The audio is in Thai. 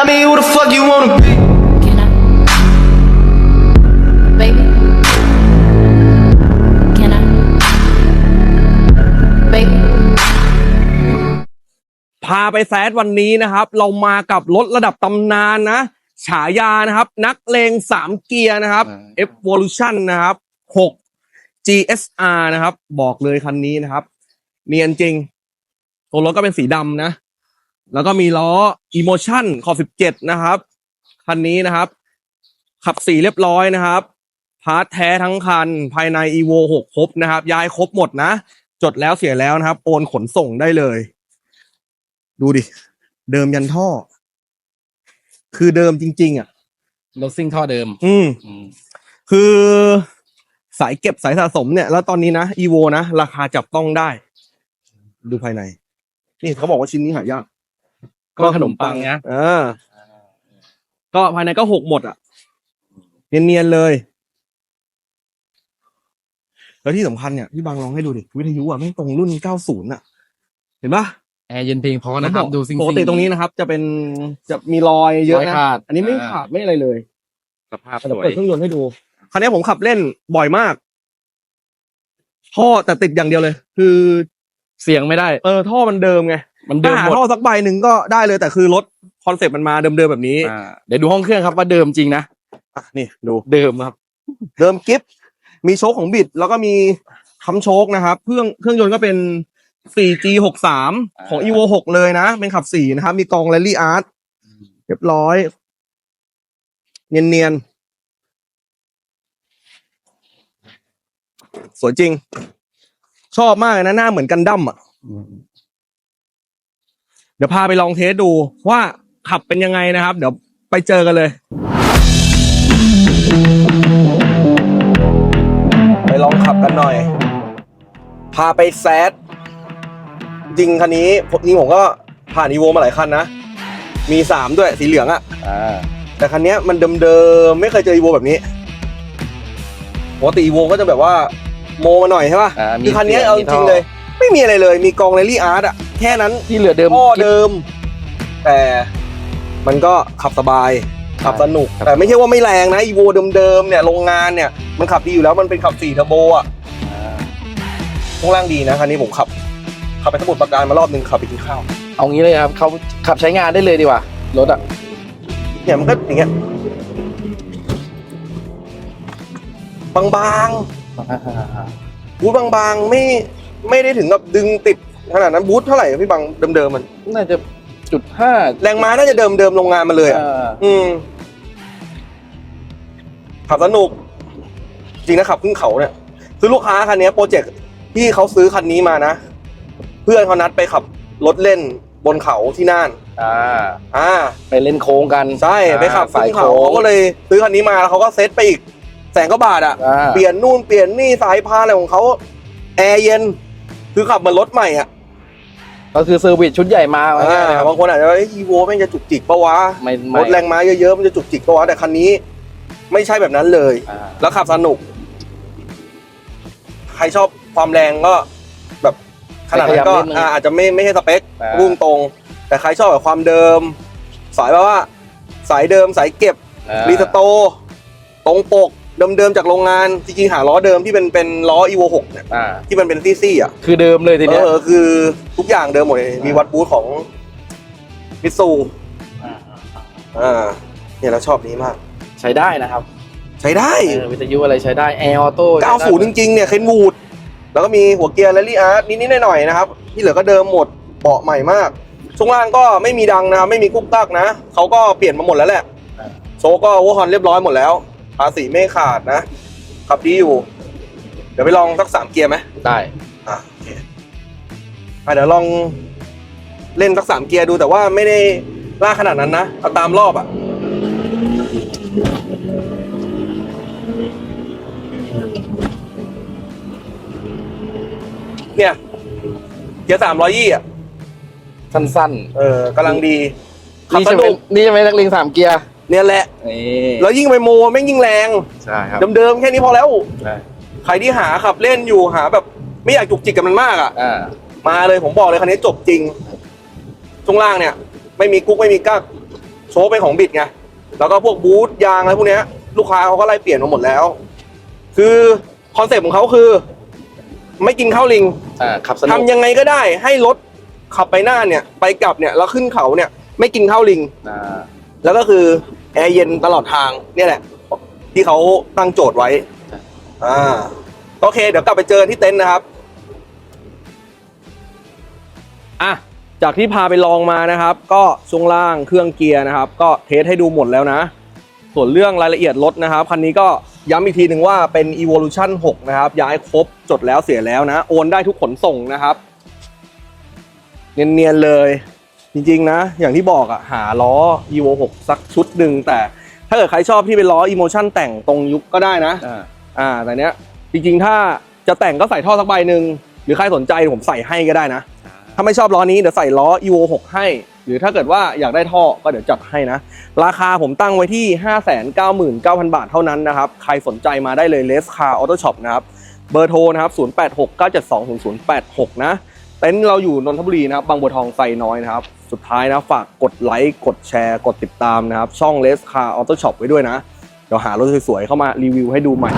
Tell me who the fuck you wanna be. Can I? Baby. Can I? Baby. พาไปแซดวันนี้นะครับ เรามากับรถระดับตำนานนะ ฉายานะครับ นักเลงสามเกียร์นะครับ Evolution นะครับ6 GSR นะครับ บอกเลยคันนี้นะครับ เนียนจริง ตัวรถก็เป็นสีดำนะ แล้วก็มีล้อ Emotion ขอบ17นะครับ คันนี้นะครับ ขับสีเรียบร้อยนะครับพาร์ทแท้ทั้งคันภายใน Evo 6 ครบนะครับย้ายครบหมดนะ จดแล้วเสียแล้วนะครับ โอนขนส่งได้เลย ดูดิ เดิมยันท่อ คือเดิมจริง ๆ อะรถซิ่งท่อเดิม อืมอืมคือสายเก็บสายสะสมเนี่ย แล้วตอนนี้นะ Evo นะ ราคาจับต้องได้ ดูภายใน นี่เขาบอกว่าชิ้นนี้หายาก ก็ขนมปังนะเออ ก็ภายในก็หกหมดอะ เนียนๆเลย แล้วที่สำคัญเนี่ยพี่บางลองให้ดูดิวิทยุอะไม่งตรงรุ่น90อะ เห็นปะแอร์เย็นเพลงพอนะครับ ดูซิ่งๆ ปกติตรงนี้นะครับ จะเป็นจะมีรอยเยอะรอยนะขาด อันนี้ไม่ขาดไม่อะไรเลยสภาพสเดี๋ยววย เปิดเครื่องยนต์ให้ดูคันนี้ผมขับเล่นบ่อยมากท่อแต่ติดอย่างเดียวเลย คือ เสียงไม่ได้ เออท่อมันเดิมไง มันเดิถ้ามหาหมดท่อสักใบหนึ่งก็ได้เลยแต่คือรถคอนเซ็ปต์มันมาเดิมๆแบบนี้อ่าเดี๋ยวดูห้องเครื่องครับว่าเดิมจริงนะอะนี่ดูเดิมครับ เดิมกิฟมีโชคของบิด แล้วก็มีคำโชคนะครับเครื่องเครื่องยนต์ก็เป็น 4G 63 ของ Evo 6เลยนะ เป็นขับ4นะครับ มีกอง Rally Art เรียบร้อย เนียนๆ สวยจริง ชอบมากเลยนะ หน้าเหมือนกันดั้มอะเดี๋ยวพาไปลองเทสดูว่าขับเป็นยังไงนะครับ เดี๋ยวไปเจอกันเลย ไปลองขับกันหน่อย พาไปแซดจริงคันนี้จริงผมก็ผ่านอีโวมาหลายคันนะ มีสามด้วยสีเหลืองอะอ่าแต่คันเนี้ยมันเดิมๆไม่เคยเจออีโวแบบนี้ปกติอีโวก็จะแบบว่าโมมาหน่อยใช่ป่ะอ่ามีคือคันเนี้ยสียเอาจมีท่ริงๆเลย ไม่มีอะไรเลยมีกองเรลลี่อาร์ตอะ แค่นั้นที่เหลือเดิมท่อเดิม แต่มันก็ขับสบาย ขับสนุกครับแต่ไม่ใช่ว่าไม่แรงนะอีโวเดิมๆเนี่ยโรงงานเนี่ยมันขับดีอยู่แล้วมันเป็นขับสี่เทอร์โบอะอ่าช่วงล่างดีนะคันนี้ผมขับ ขับไปสมุทรปราการมารอบหนึ่งขับไปกินข้าวเอางี้เลยครับเขาขับใช้งานได้เลยดีกว่ารถอะเนี่ยมันก็อย่างเงี้ยบางๆบูทบางๆไม่ไม่ได้ถึงกับดึงติด ขนาดนั้นบูทเท่าไหร่อะพี่บางเดิมๆมัน น่าจะจุดห้าแรงม้าน่าจะเดิมๆโรงงานมาเลยอะอ่าอืมขับสนุก จริงนะขับขึ้นเขาเนี่ยคือลูกค้าคันนี้โปรเจกต์ที่เขาซื้อคันนี้มานะ เพื่อนเขานัดไปขับรถเล่นบนเขาที่น่านอ่า อ่า ไปเล่นโค้งกันใช่ไปขับสาขึ้ยนโค้เขางเขาก็เลยซื้อคันนี้มาแล้วเขาก็เซ็ตไปอีกแสนกว่าบาทอะอ่าเปลี่ยนนู่นเปลี่ยนนี่สายพานอะไรของเขาแอร์เย็น คือขับเหมือนรถใหม่อะก็คือเซอร์วิสชุดใหญ่มาอ่าง่ายๆนะครับ บางคนอาจจะว่าอีโวแม่งจะจุกจิกปะวะไม่รไม่ถแรงม้าเยอะๆมันจะจุกจิกปะวะแต่คันนี้ ไม่ใช่แบบนั้นเลย อ่าแล้วขับสนุก ใครชอบความแรงก็แบบขนาดนั้นก็ขยับนิดนึงอ่าอาจจะไม่ไม่ใช่สเปคอ่า รุ่งตรง แต่ใครชอบแบบความเดิม สายแบบว่า สายเดิมสายเก็บอ่ารีสโตร์ตรงปก เดิมๆจากโรงงานจริงๆหาล้อเดิมที่เป็นเป็นล้อ evo 6เนี่ยอ่าที่มันเป็นซี่ๆอะคือเดิมเลยทีเอเนี้ยอคือทุกอย่างเดิมหมดเลยมีวัดบูธของมิตซูอ่าเนี่ยเราชอบนี้มาก ใช้ได้นะครับใช้ได้ เออวิทยุอะไรใช้ได้แอร์ออโต้90 จริงๆ เนี่ยเคนวูดแล้วก็มีหัวเกียร์แรลลี่อาร์ตนิดๆหน่อยๆนะครับ ที่เหลือก็เดิมหมดเบาะใหม่มาก ช่วงล่างก็ไม่มีดังนะครับ ไม่มีกุ๊กกักนะ เขาก็เปลี่ยนมาหมดแล้วแหละ โชว์ก็โวฮอนเรียบร้อยหมดแล้ว ภาษีไม่ขาดนะ ขับดีอยู่ เดี๋ยวไปลองสักสามเกียร์ไหมได้อะโอเคอะเดี๋ยวลองเล่นสักสามเกียร์ดูแต่ว่าไม่ได้ล่ากขนาดนั้นนะเอาตามรอบอะเนี่ยเกียร์สามร้อยยี่อะสั้นเออกำลังดีๆ ขับนี่สจะนุเป็นกนี่จะเป็นนักเลงสามเกียร์ เนี่ยแหละ นี่แล้วยิ่งไปโมแม่งยิ่งแรง ใช่ครับเดิมๆแค่นี้พอแล้ว ใช่ใครที่หาขับเล่นอยู่หาแบบไม่อยากจุกจิกกับมันมากอะ อ่ามาเลยผมบอกเลยคันนี้จบจริง ช่วงล่างเนี่ย ไม่มีกุ๊กไม่มีกั๊กโชว์เป็นของบิดไง แล้วก็พวกบูทยางอะไรพวกเนี้ย ลูกค้าเขาก็ไล่เปลี่ยนมาหมดแล้ว คือคอนเซ็ปต์ของเขาคือ ไม่กินข้าวลิง อ่าขับสนุกทำยังไงก็ได้ให้รถขับไปหน้าเนี่ย ไปกลับเนี่ยแล้วขึ้นเขาเนี่ย ไม่กินข้าวลิง อ่าแล้วก็คือ แอร์เย็นตลอดทางเนี่ยแหละ ที่เขาตั้งโจทย์ไว้ อ่า โอเค เดี๋ยวกลับไปเจอที่เต็นท์นะครับ อะ จากที่พาไปลองมานะครับ ก็ช่วงล่างเครื่องเกียร์นะครับ ก็เทสให้ดูหมดแล้วนะ ส่วนเรื่องรายละเอียดรถนะครับ คันนี้ก็ย้ำอีกทีหนึ่งว่าเป็น Evolution 6 นะครับ ย้ายครบจดแล้วเสียแล้วนะ โอนได้ทุกขนส่งนะครับ เนียนๆเลย จริงๆนะ อย่างที่บอกอะหาล้อ Evo 6 สักชุดหนึ่งแต่ถ้าเกิดใครชอบที่เป็นล้อ Emotion แต่งตรงยุคก็ได้นะอ่าอ่าแต่เนี้ยจริงๆถ้าจะแต่งก็ใส่ท่อสักใบหนึ่งหรือใครสนใจผมใส่ให้ก็ได้นะ ถ้าไม่ชอบล้อนี้เดี๋ยวใส่ล้อ Evo 6 ให้ หรือถ้าเกิดว่าอยากได้ท่อก็เดี๋ยวจัดให้นะ ราคาผมตั้งไว้ที่ 599,000 บาทเท่านั้นนะครับ ใครสนใจมาได้เลยเลสคาร์ออโต้ช็อปนะครับเบอร์โทรนะครับ0869720086 นะเต็นท์เราอยู่นนทบุรีนะครับบางบัวทองไซน้อยนะครับ สุดท้ายนะฝากกดไลค์กดแชร์ กดติดตามนะครับ ช่องเลสคาร์ออโต้ช็อปไว้ด้วยนะ เดี๋ยวหารถสวยๆเข้ามารีวิวให้ดูใหม่